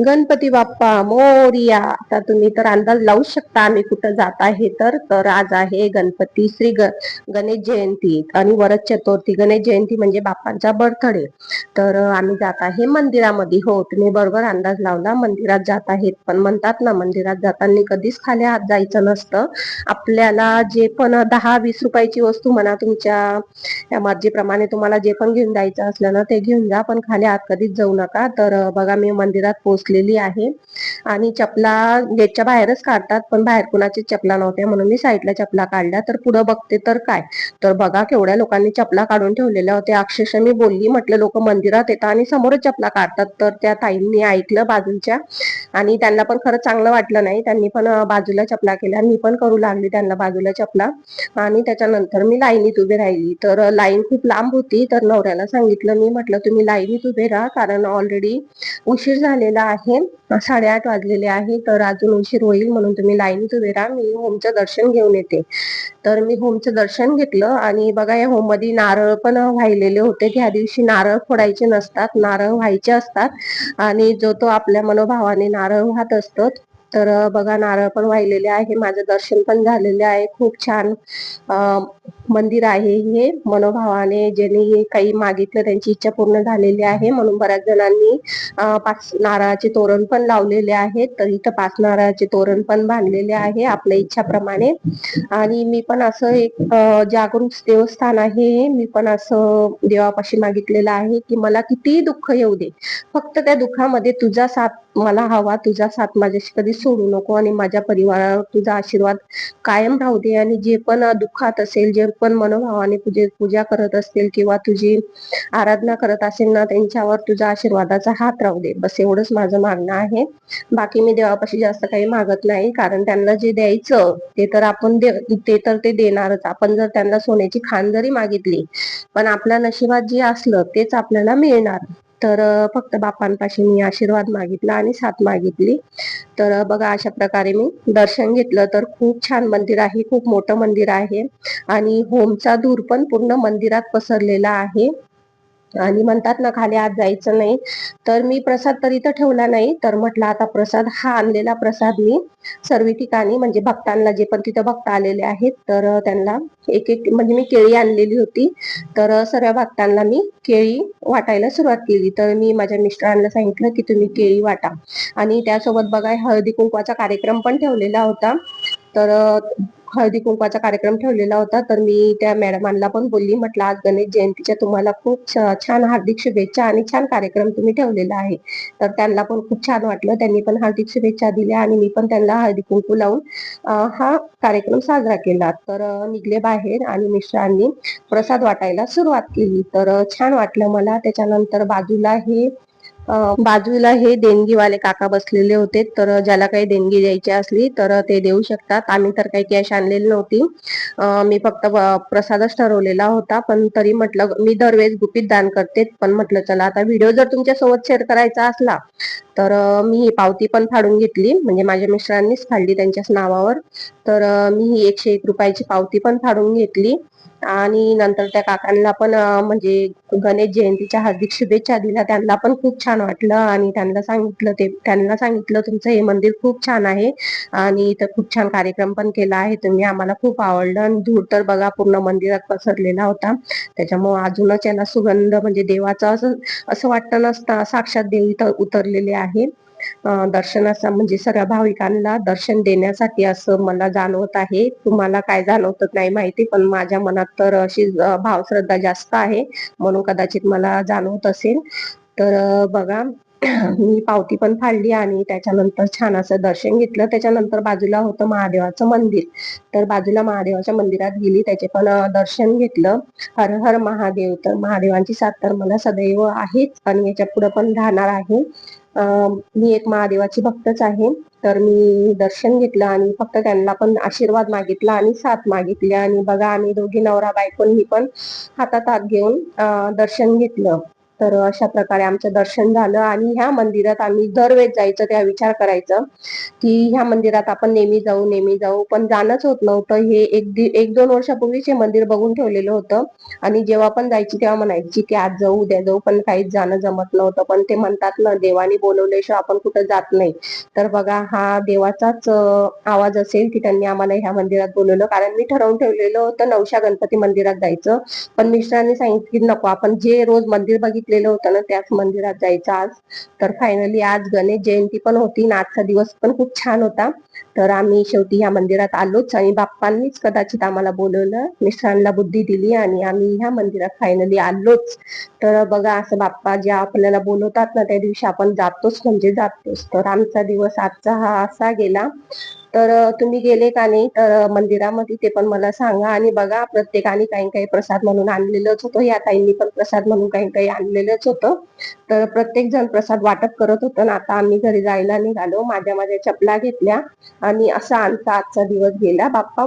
गणपती बाप्पा मोरिया. आता तुम्ही तर अंदाज लावू शकता आम्ही कुठं जात आहे तर. तर आज आहे गणपती श्री ग गणेश जयंती आणि वरद चतुर्थी. गणेश जयंती म्हणजे बाप्पांचा बर्थडे तर आम्ही जात आहे मंदिरामध्ये. हो तुम्ही बरोबर अंदाज लावला. मंदिरात जात आहेत. पण म्हणतात ना मंदिरात जाताना कधीच खाली हात जायचं नसतं. आपल्याला जे पण दहा वीस रुपयाची वस्तू म्हणा तुमच्या मर्जीप्रमाणे तुम्हाला जे पण घेऊन जायचं असलं ना ते घेऊन जा. पण खाली हात कधीच जाऊ नका. तर बघा मी मंदिरात पोहोचलेली आहे. आणि चपला गेटच्या बाहेरच काढतात पण बाहेर कुणाची चपला नव्हत्या म्हणून मी साईडला चपला काढल्या तर पुढे बघते तर काय? तर बघा केवढ्या लोकांनी चपला काढून ठेवलेल्या होत्या. अक्षरशः मी बोलली म्हटलं लोक मंदिरात येतात आणि समोरच चपला काढतात. तर त्या ताईंनी ऐकलं बाजूच्या. आणि त्यांना पण खरं चांगलं वाटलं नाही. त्यांनी पण बाजूला चपला केल्या मी पण करू लागली त्यांना बाजूला चपला. आणि त्याच्यानंतर मी लाईनीत उभी राहिली. तर लाईन खूप लांब होती. तर नवऱ्याला सांगितलं मी म्हटलं तुम्ही लाईनीत उभे राहा कारण ऑलरेडी उशीर झालेला आहे. साडेआठ वाजलेले आहे. तर अजून उशीर होईल म्हणून तुम्ही लाईनीत उभे राहा. मी होमचं दर्शन घेऊन येते. तर मी होमचं दर्शन घेतलं. आणि बघा या होममध्ये नारळ पण वाहिलेले होते. त्या दिवशी नारळ फोडायचे नसतात. नारळ व्हायचे असतात. आणि जो तो आपल्या मनोभावाने नारळ वाहत असतो. तर बघा नारळ पण वाहिलेले आहे. माझं दर्शन पण झालेले आहे. खूप छान मंदिर आहे हे. मनोभावाने ज्यांनी काही मागितलं त्यांची इच्छा पूर्ण झालेली आहे. म्हणून बऱ्याच जणांनी पाच नारळाचे तोरण पण लावलेले आहेत. तर इथं पाच नारळाचे तोरण पण बांधलेले आहे आपल्या इच्छाप्रमाणे. आणि मी पण असं एक जागरूक देवस्थान आहे मी पण असं देवापाशी मागितलेलं आहे की मला कितीही दुःख येऊ दे. फक्त त्या दुःखामध्ये तुझा साथ मला हवा तुझा साथ माझ्याशी कधी सोडू नको आणि माझ्या परिवारावर तुझा आशीर्वाद कायम राहू दे आणि जे पण दुःखात असेल जे पण मनोभावाने तुझे पूजा करत असतील किंवा तुझी आराधना करत असेल ना त्यांच्यावर तुझा आशीर्वादाचा हात राहू दे. बस एवढंच माझं मागणं आहे. बाकी मी देवापाशी जास्त काही मागत नाही कारण त्यांना जे द्यायचं ते तर आपण ते तर ते देणारच. आपण जर त्यांना सोन्याची खान जरी मागितली पण आपल्या नशिबात जे असलं तेच आपल्याला मिळणार. तर फक्त बापांपाशी मी आशीर्वाद मागितला आणि साथ मागितली. तर बघा अशा प्रकारे मी दर्शन घेतलं तर खूप छान मंदिर आहे खूप मोठं मंदिर आहे. आणि होमचा धूर पण पूर्ण मंदिरात पसरलेला आहे. आणि म्हणतात ना खाली आत जायचं नाही. तर मी प्रसाद तर इथं ठेवला नाही. तर म्हटलं आता प्रसाद हा आणलेला प्रसाद मी सर्व ठिकाणी म्हणजे भक्तांना जे पण तिथं भक्त आलेले आहेत तर त्यांना एक एक म्हणजे मी केळी आणलेली होती. तर सर्व भक्तांना मी केळी वाटायला सुरुवात केली. तर मी माझ्या मिस्टरांना सांगितलं की तुम्ही केळी वाटा. आणि त्यासोबत बघा हळदी कुंकवाचा कार्यक्रम पण ठेवलेला होता. तर हळदी कुंकवाचा कार्यक्रम ठेवलेला होता. तर मी त्या मॅडमांना पण बोलली म्हटलं आज गणेश जयंतीच्या तुम्हाला खूप छान हार्दिक शुभेच्छा आणि छान कार्यक्रम तुम्ही ठेवलेला आहे. तर त्यांना पण खूप छान वाटलं. त्यांनी पण हार्दिक शुभेच्छा दिल्या आणि मी पण त्यांना हळदी कुंकू लावून हा कार्यक्रम साजरा केला. तर निघले बाहेर आणि मिश्रांनी प्रसाद वाटायला सुरुवात केली. तर छान वाटलं मला. त्याच्यानंतर बाजूला हे बाजूला हे देणगीवाले काका बसलेले होते. तर ज्याला काही देणगी द्यायची असली तर ते देऊ शकतात. आम्ही तर काही कॅश आणलेली नव्हती. मी फक्त प्रसादच ठरवलेला होता. पण तरी म्हटलं मी दरवेळेस गुपित दान करते. पण म्हटलं चला आता व्हिडिओ जर तुमच्यासोबत शेअर करायचा असला तर मी ही पावती पण फाडून घेतली. म्हणजे माझ्या मिस्टरांनीच फाडली त्यांच्याच नावावर. तर मी ही एकशे एक रुपयाची पावती पण फाडून घेतली. आणि नंतर त्या काकांना पण म्हणजे गणेश जयंतीच्या हार्दिक शुभेच्छा दिल्या. त्यांना पण खूप छान वाटलं आणि त्यांना सांगितलं ते त्यांना सांगितलं तुमचं हे मंदिर खूप छान आहे आणि इथं खूप छान कार्यक्रम पण केला आहे. तुम्ही आम्हाला खूप आवडलं आणि धूर तर बघा पूर्ण मंदिरात पसरलेला होता. त्याच्यामुळे अजूनच याला सुगंध म्हणजे देवाचा असं असं वाटतं नसतं साक्षात देव इथं उतरलेले आहे. दर्शनाचा म्हणजे सगळ्या भाविकांना दर्शन देण्यासाठी असं मला जाणवत आहे. तुम्हाला काय जाणवत नाही माहिती पण माझ्या मनात तर अशी भावश्रद्धा जास्त आहे. म्हणून कदाचित मला जाणवत असेल. तर बघा मी पावती पण फाडली आणि त्याच्यानंतर छान असं दर्शन घेतलं. त्याच्यानंतर बाजूला होतं महादेवाचं मंदिर. तर बाजूला महादेवाच्या मंदिरात गेली त्याचे पण दर्शन घेतलं. हर हर महादेव तर महादेवांची साथ तर मला सदैव आहेच. आणि याच्यापुढे पण राहणार आहे. मी एक महादेवाची भक्तच आहे. तर मी दर्शन घेतलं आणि फक्त त्यांना पण आशीर्वाद मागितला आणि साथ मागितली. आणि बघा आम्ही दोघी नवरा बायकोनी पण हातात हात घेऊन दर्शन घेतलं. तर अशा प्रकारे आमचं दर्शन झालं आणि ह्या मंदिरात आम्ही दरवेळेस जायचं त्या विचार करायचं की ह्या मंदिरात आपण नेहमी जाऊ नेहमी जाऊ. पण जाणंच होत नव्हतं. हे एक एक दोन वर्षापूर्वीच हे मंदिर बघून ठेवलेलं होतं. आणि जेव्हा पण जायची तेव्हा म्हणायची की आज जाऊ उद्या जाऊ पण काहीच जाणं जमत नव्हतं. पण ते म्हणतात ना देवाने बोलवल्याशिवाय आपण कुठं जात नाही. तर बघा हा देवाचाच आवाज असेल की त्यांनी आम्हाला ह्या मंदिरात बोलवलं. कारण मी ठरवून ठेवलेलं होतं नवशा गणपती मंदिरात जायचं. पण मिस्टरांनी सांगितलं की नको आपण जे रोज मंदिर बघितलेलं होतं ना त्याच मंदिरात जायचं आज. तर फायनली आज गणेश जयंती पण होती ना आजचा दिवस पण खूप छान होता. तर आम्ही शेवटी ह्या मंदिरात आलोच आणि बाप्पांनीच कदाचित आम्हाला बोलवलं मिस्टरांना बुद्धी दिली आणि आम्ही ह्या मंदिरात फायनली आलोच. तर बघा असं बाप्पा ज्या आपल्याला बोलवतात ना त्या दिवशी आपण जातोच म्हणजे जातोच. तर आमचा दिवस आजचा हा असा गेला. तर तुम्ही गेले का नाही? तर मंदिरामध्ये ते पण मला सांगा. आणि बघा प्रत्येकाने काही काही प्रसाद म्हणून आणलेलंच होतं. या ताईंनी पण प्रसाद म्हणून काही काही आणलेलंच होतं. तर प्रत्येक जण प्रसाद वाटप करत होतं. ना आता आम्ही घरी जायला निघालो. माझ्या माझ्या चपला घेतल्या. आणि असा आमचा आजचा दिवस गेला. बाप्पा